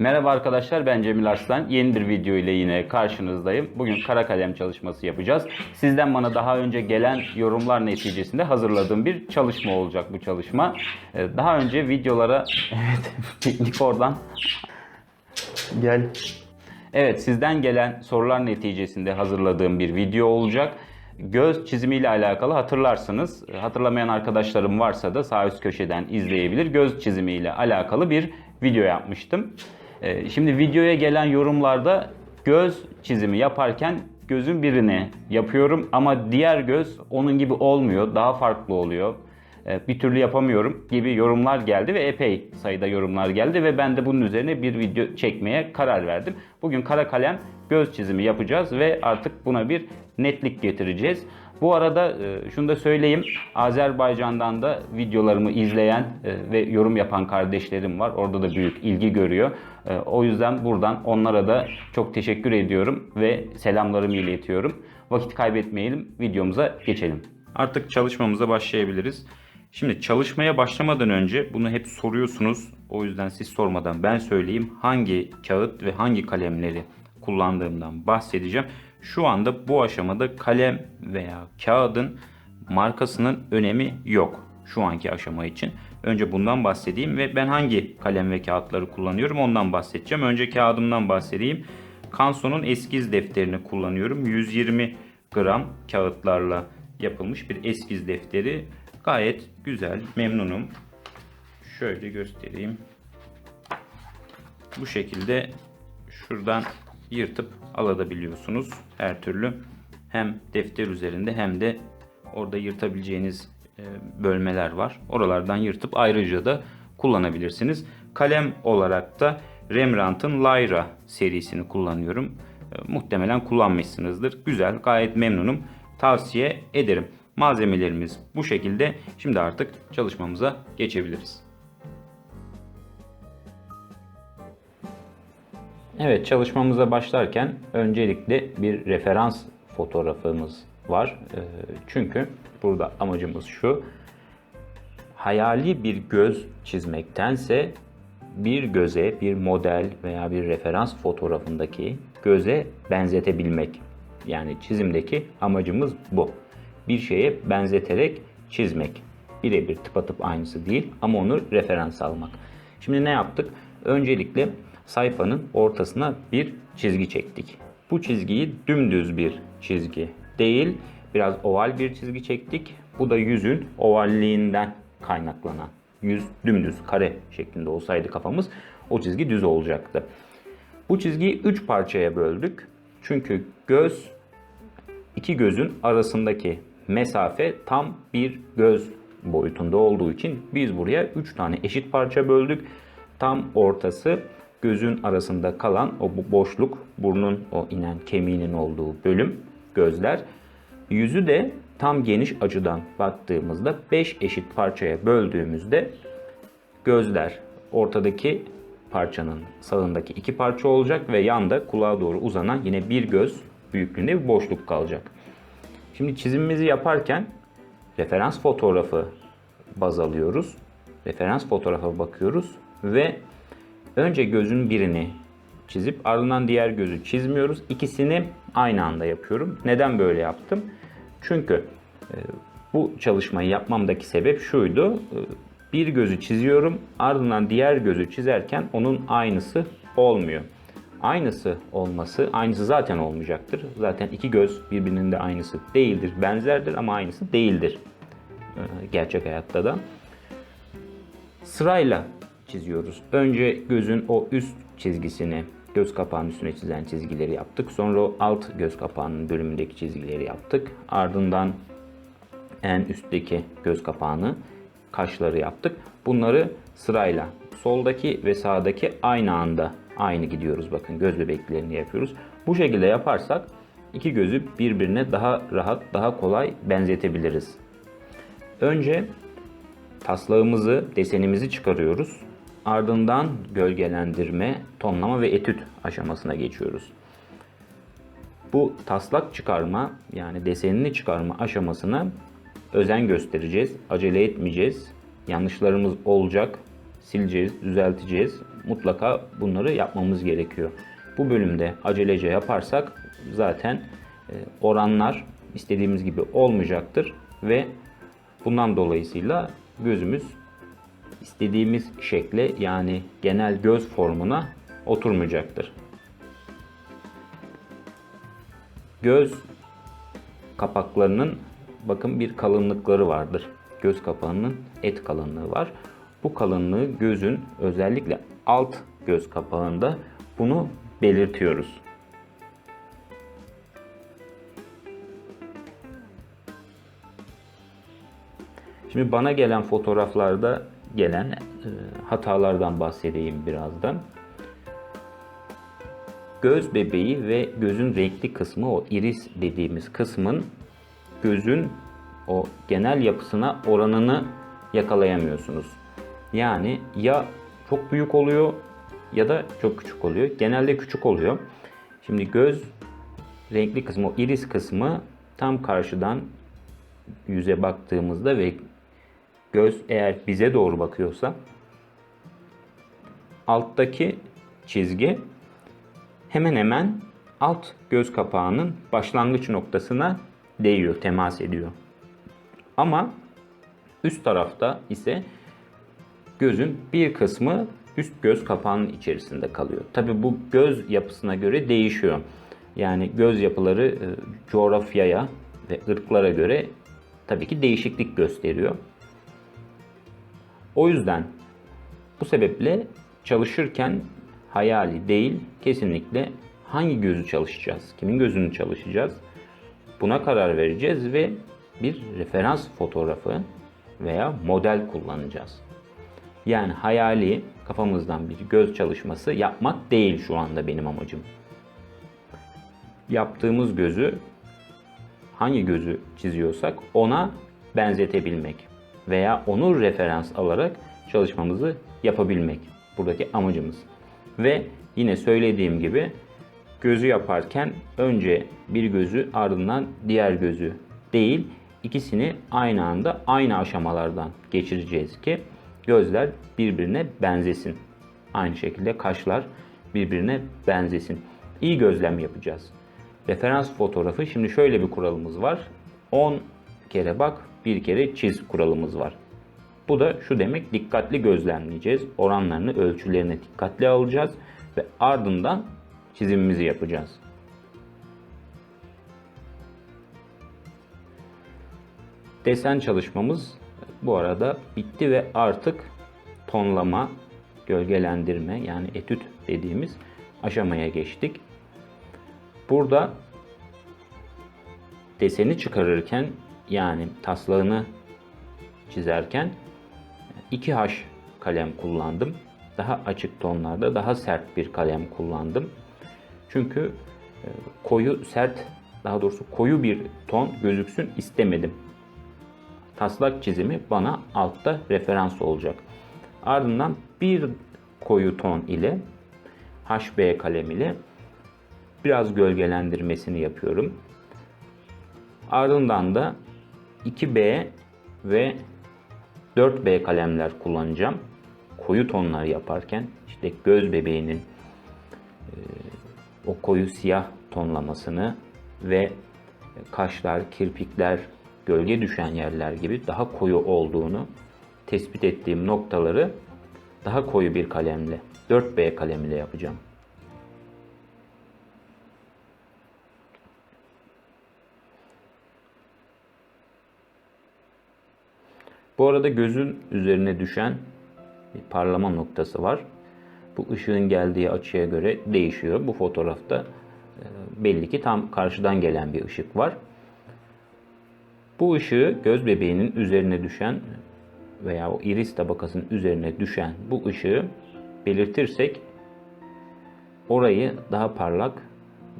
Merhaba arkadaşlar ben Cemil Arslan. Yeni bir video ile yine karşınızdayım. Bugün kara kalem çalışması yapacağız. Sizden bana daha önce gelen yorumlar neticesinde hazırladığım bir çalışma olacak bu çalışma. Ee, Daha önce videolara evet teknik oradan gel. Evet sizden gelen sorular neticesinde hazırladığım bir video olacak. Göz çizimiyle alakalı hatırlarsınız. Hatırlamayan arkadaşlarım varsa da sağ üst köşeden izleyebilir. Göz çizimiyle alakalı bir video yapmıştım. Ee, Şimdi videoya gelen yorumlarda göz çizimi yaparken gözün birini yapıyorum ama diğer göz onun gibi olmuyor. Daha farklı oluyor. Ee, Bir türlü yapamıyorum gibi yorumlar geldi ve epey sayıda yorumlar geldi ve ben de bunun üzerine bir video çekmeye karar verdim. Bugün kara kalem göz çizimi yapacağız ve artık buna bir netlik getireceğiz. Bu arada e, şunu da söyleyeyim. Azerbaycan'dan da videolarımı izleyen e, ve yorum yapan kardeşlerim var. Orada da büyük ilgi görüyor. E, O yüzden buradan onlara da çok teşekkür ediyorum ve selamlarımı iletiyorum. Vakit kaybetmeyelim, videomuza geçelim. Artık çalışmamıza başlayabiliriz. Şimdi çalışmaya başlamadan önce bunu hep soruyorsunuz. O yüzden siz sormadan ben söyleyeyim. Hangi kağıt ve hangi kalemleri kullandığımdan bahsedeceğim. Şu anda bu aşamada kalem veya kağıdın markasının önemi yok şu anki aşama için. Önce bundan bahsedeyim ve ben hangi kalem ve kağıtları kullanıyorum ondan bahsedeceğim. Önce kağıdımdan bahsedeyim. Canso'nun eskiz defterini kullanıyorum. 120 gram kağıtlarla yapılmış bir eskiz defteri. Gayet güzel, memnunum. Şöyle göstereyim. Bu şekilde şuradan yırtıp alabiliyorsunuz her türlü. Hem defter üzerinde hem de orada yırtabileceğiniz e, bölmeler var. Oralardan yırtıp ayrıca da kullanabilirsiniz. Kalem olarak da Rembrandt'ın Lyra serisini kullanıyorum. E, Muhtemelen kullanmışsınızdır. Güzel, gayet memnunum. Tavsiye ederim. Malzemelerimiz bu şekilde. Şimdi artık çalışmamıza geçebiliriz. Evet çalışmamıza başlarken öncelikle bir referans fotoğrafımız var. Ee, Çünkü burada amacımız şu. Hayali bir göz çizmektense bir göze, bir model veya bir referans fotoğrafındaki göze benzetebilmek. Yani çizimdeki amacımız bu. Bir şeye benzeterek çizmek. Birebir tıpatıp aynısı değil ama onu referans almak. Şimdi ne yaptık? Öncelikle sayfanın ortasına bir çizgi çektik. Bu çizgiyi dümdüz bir çizgi değil, biraz oval bir çizgi çektik. Bu da yüzün ovalliğinden kaynaklanan. Yüz dümdüz kare şeklinde olsaydı kafamız o çizgi düz olacaktı. Bu çizgiyi 3 parçaya böldük. Çünkü göz iki gözün arasındaki mesafe tam bir göz boyutunda olduğu için biz buraya 3 tane eşit parça böldük. Tam ortası gözün arasında kalan o boşluk, burnun o inen kemiğinin olduğu bölüm gözler. Yüzü de tam geniş açıdan baktığımızda 5 eşit parçaya böldüğümüzde gözler ortadaki parçanın sağındaki iki parça olacak ve yanda kulağa doğru uzanan yine bir göz büyüklüğünde bir boşluk kalacak. Şimdi çizimimizi yaparken referans fotoğrafı baz alıyoruz. Referans fotoğrafa bakıyoruz ve önce gözün birini çizip ardından diğer gözü çizmiyoruz. İkisini aynı anda yapıyorum. Neden böyle yaptım? Çünkü e, bu çalışmayı yapmamdaki sebep şuydu. E, Bir gözü çiziyorum ardından diğer gözü çizerken onun aynısı olmuyor. Aynısı olması, aynısı zaten olmayacaktır. Zaten iki göz birbirinin de aynısı değildir, benzerdir ama aynısı değildir e, gerçek hayatta da. Sırayla çiziyoruz. Önce gözün o üst çizgisini göz kapağının üstüne çizen çizgileri yaptık. Sonra o alt göz kapağının bölümündeki çizgileri yaptık. Ardından en üstteki göz kapağını, kaşları yaptık. Bunları sırayla soldaki ve sağdaki aynı anda aynı gidiyoruz. Bakın göz bebeklerini yapıyoruz. Bu şekilde yaparsak iki gözü birbirine daha rahat, daha kolay benzetebiliriz. Önce taslağımızı, desenimizi çıkarıyoruz. Ardından gölgelendirme, tonlama ve etüt aşamasına geçiyoruz. Bu taslak çıkarma yani desenini çıkarma aşamasına özen göstereceğiz. Acele etmeyeceğiz. Yanlışlarımız olacak. Sileceğiz, düzelteceğiz. mutlaka bunları yapmamız gerekiyor. Bu bölümde acelece yaparsak zaten e, oranlar istediğimiz gibi olmayacaktır ve bundan dolayısıyla gözümüz istediğimiz şekle yani genel göz formuna oturmayacaktır. Göz kapaklarının bakın bir kalınlıkları vardır. Göz kapağının et kalınlığı var. Bu kalınlığı gözün özellikle alt göz kapağında bunu belirtiyoruz. Şimdi bana gelen fotoğraflarda gelen e, hatalardan bahsedeyim birazdan. Göz bebeği ve gözün renkli kısmı o iris dediğimiz kısmın gözün o genel yapısına oranını yakalayamıyorsunuz. Yani ya çok büyük oluyor ya da çok küçük oluyor. Genelde küçük oluyor. Şimdi göz renkli kısmı, o iris kısmı tam karşıdan yüze baktığımızda ve göz eğer bize doğru bakıyorsa alttaki çizgi hemen hemen alt göz kapağının başlangıç noktasına değiyor, temas ediyor. Ama üst tarafta ise gözün bir kısmı üst göz kapağının içerisinde kalıyor. Tabi bu göz yapısına göre değişiyor. Yani göz yapıları e, coğrafyaya ve ırklara göre tabii ki değişiklik gösteriyor. O yüzden bu sebeple çalışırken hayali değil, kesinlikle hangi gözü çalışacağız, kimin gözünü çalışacağız buna karar vereceğiz ve bir referans fotoğrafı veya model kullanacağız. Yani hayali kafamızdan bir göz çalışması yapmak değil şu anda benim amacım. Yaptığımız gözü hangi gözü çiziyorsak ona benzetebilmek veya onu referans alarak çalışmamızı yapabilmek buradaki amacımız. Ve yine söylediğim gibi gözü yaparken önce bir gözü ardından diğer gözü değil ikisini aynı anda aynı aşamalardan geçireceğiz ki gözler birbirine benzesin. Aynı şekilde kaşlar birbirine benzesin. İyi gözlem yapacağız. Referans fotoğrafı şimdi şöyle bir kuralımız var. 10 kere bak, bir kere çiz kuralımız var. Bu da şu demek dikkatli gözlemleyeceğiz. Oranlarını, ölçülerini dikkatli alacağız ve ardından çizimimizi yapacağız. Desen çalışmamız bu arada bitti ve artık tonlama, gölgelendirme yani etüt dediğimiz aşamaya geçtik. Burada deseni çıkarırken yani taslağını çizerken 2H kalem kullandım. Daha açık tonlarda daha sert bir kalem kullandım. Çünkü e, koyu sert daha doğrusu koyu bir ton gözüksün istemedim. Taslak çizimi bana altta referans olacak. Ardından bir koyu ton ile HB kalem ile biraz gölgelendirmesini yapıyorum. Ardından da 2B ve 4B kalemler kullanacağım. Koyu tonlar yaparken işte göz bebeğinin e, o koyu siyah tonlamasını ve kaşlar, kirpikler, gölge düşen yerler gibi daha koyu olduğunu tespit ettiğim noktaları daha koyu bir kalemle, 4B kalemiyle yapacağım. Bu arada gözün üzerine düşen bir parlama noktası var. Bu ışığın geldiği açıya göre değişiyor. Bu fotoğrafta e, belli ki tam karşıdan gelen bir ışık var. Bu ışığı göz bebeğinin üzerine düşen veya o iris tabakasının üzerine düşen bu ışığı belirtirsek orayı daha parlak,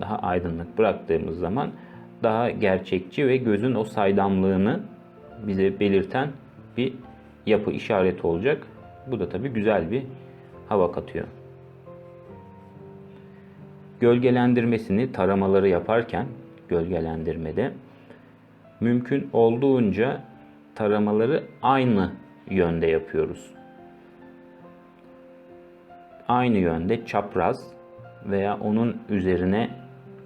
daha aydınlık bıraktığımız zaman daha gerçekçi ve gözün o saydamlığını bize belirten bir yapı işareti olacak. Bu da tabii güzel bir hava katıyor. Gölgelendirmesini taramaları yaparken gölgelendirmede mümkün olduğunca taramaları aynı yönde yapıyoruz. aynı yönde çapraz veya onun üzerine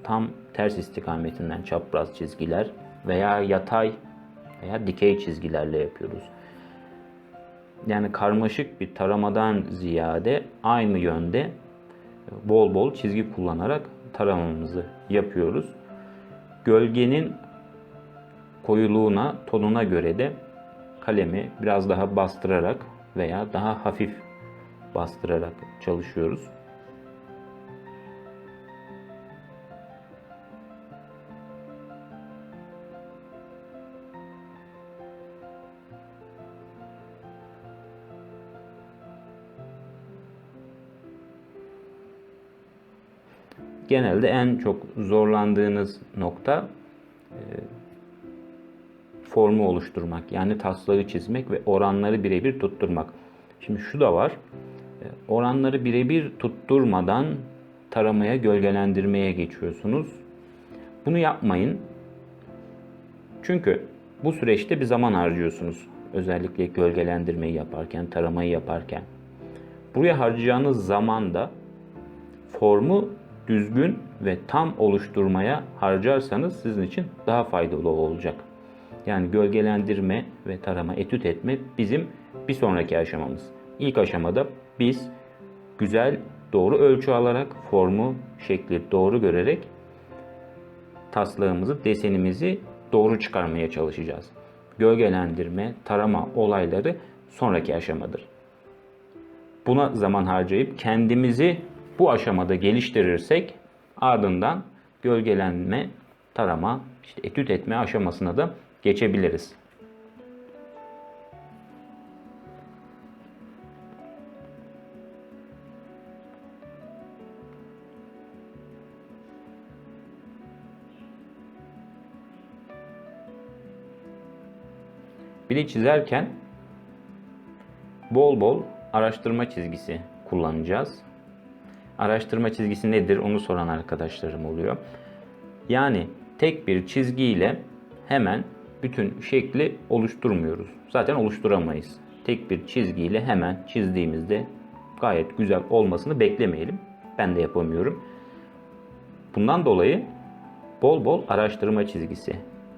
tam ters istikametinden çapraz çizgiler veya yatay veya dikey çizgilerle yapıyoruz. Yani karmaşık bir taramadan ziyade aynı yönde bol bol çizgi kullanarak taramamızı yapıyoruz. Gölgenin koyuluğuna, tonuna göre de kalemi biraz daha bastırarak veya daha hafif bastırarak çalışıyoruz. Genelde en çok zorlandığınız nokta e, formu oluşturmak. Yani taslağı çizmek ve oranları birebir tutturmak. Şimdi şu da var. E, oranları birebir tutturmadan taramaya, gölgelendirmeye geçiyorsunuz. Bunu yapmayın. Çünkü bu süreçte bir zaman harcıyorsunuz. Özellikle gölgelendirmeyi yaparken, taramayı yaparken. Buraya harcayacağınız zamanda formu düzgün ve tam oluşturmaya harcarsanız sizin için daha faydalı olacak. Yani gölgelendirme ve tarama, etüt etme bizim bir sonraki aşamamız. İlk aşamada biz güzel, doğru ölçü alarak, formu, şekli doğru görerek taslağımızı, desenimizi doğru çıkarmaya çalışacağız. Gölgelendirme, tarama olayları sonraki aşamadır. Buna zaman harcayıp kendimizi bu aşamada geliştirirsek ardından gölgelenme, tarama, işte etüt etme aşamasına da geçebiliriz. Bir de çizerken bol bol araştırma çizgisi kullanacağız. Araştırma çizgisi nedir onu soran arkadaşlarım oluyor. Yani tek bir çizgiyle hemen bütün şekli oluşturmuyoruz. Zaten oluşturamayız. Tek bir çizgiyle hemen çizdiğimizde gayet güzel olmasını beklemeyelim. Ben de yapamıyorum. Bundan dolayı bol bol araştırma çizgisi.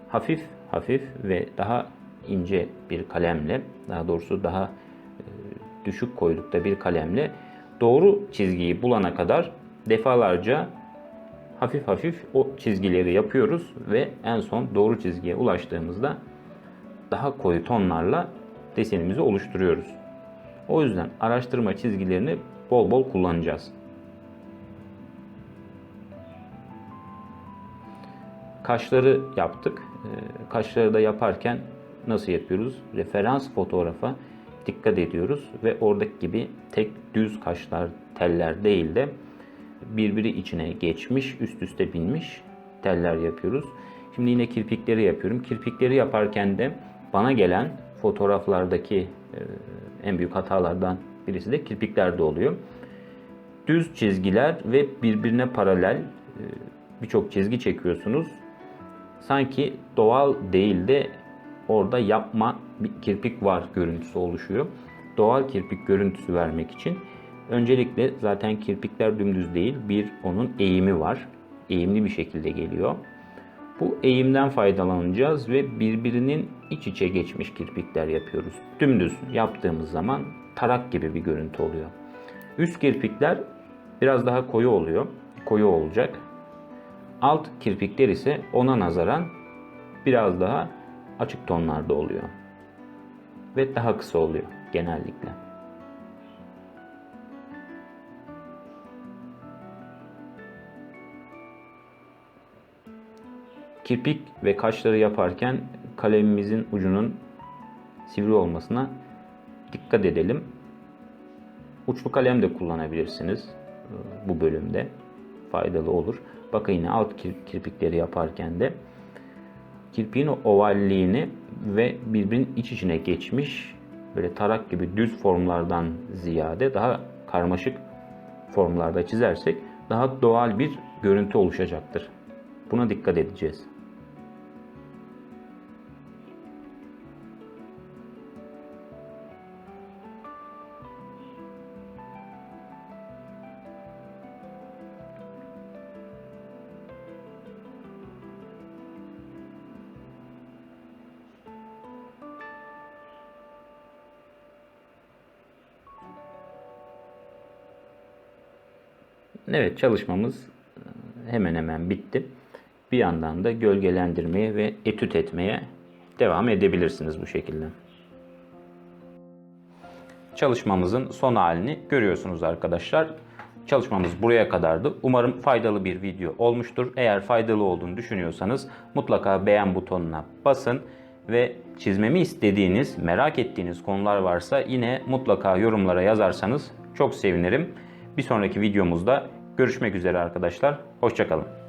Hafif hafif ve daha ince bir kalemle, daha doğrusu daha e, düşük koyulukta bir kalemle doğru çizgiyi bulana kadar defalarca hafif hafif o çizgileri yapıyoruz ve en son doğru çizgiye ulaştığımızda daha koyu tonlarla desenimizi oluşturuyoruz. O yüzden araştırma çizgilerini bol bol kullanacağız. Kaşları yaptık. Ee, kaşları da yaparken nasıl yapıyoruz? Referans fotoğrafa dikkat ediyoruz ve oradaki gibi tek düz kaşlar, teller değil de birbiri içine geçmiş, üst üste binmiş teller yapıyoruz. Şimdi yine kirpikleri yapıyorum. Kirpikleri yaparken de bana gelen fotoğraflardaki e, en büyük hatalardan birisi de kirpiklerde oluyor. Düz çizgiler ve birbirine paralel e, birçok çizgi çekiyorsunuz. Sanki doğal değil de orada yapma bir kirpik var görüntüsü oluşuyor. Doğal kirpik görüntüsü vermek için öncelikle zaten kirpikler dümdüz değil. Bir onun eğimi var. Eğimli bir şekilde geliyor. Bu eğimden faydalanacağız ve birbirinin iç içe geçmiş kirpikler yapıyoruz. Dümdüz yaptığımız zaman tarak gibi bir görüntü oluyor. Üst kirpikler biraz daha koyu oluyor. Koyu olacak. Alt kirpikler ise ona nazaran biraz daha açık tonlarda oluyor. Ve daha kısa oluyor genellikle. Kirpik ve kaşları yaparken kalemimizin ucunun sivri olmasına dikkat edelim. Uçlu kalem de kullanabilirsiniz e, bu bölümde. Faydalı olur. Bakın yine alt kirpikleri yaparken de kirpiğin ovalliğini ve birbirinin iç içine geçmiş böyle tarak gibi düz formlardan ziyade daha karmaşık formlarda çizersek daha doğal bir görüntü oluşacaktır. Buna dikkat edeceğiz. Evet çalışmamız e, hemen hemen bitti. Bir yandan da gölgelendirmeye ve etüt etmeye devam edebilirsiniz bu şekilde. Çalışmamızın son halini görüyorsunuz arkadaşlar. Çalışmamız buraya kadardı. Umarım faydalı bir video olmuştur. Eğer faydalı olduğunu düşünüyorsanız mutlaka beğen butonuna basın ve çizmemi istediğiniz, merak ettiğiniz konular varsa yine mutlaka yorumlara yazarsanız çok sevinirim. Bir sonraki videomuzda görüşmek üzere arkadaşlar. Hoşçakalın.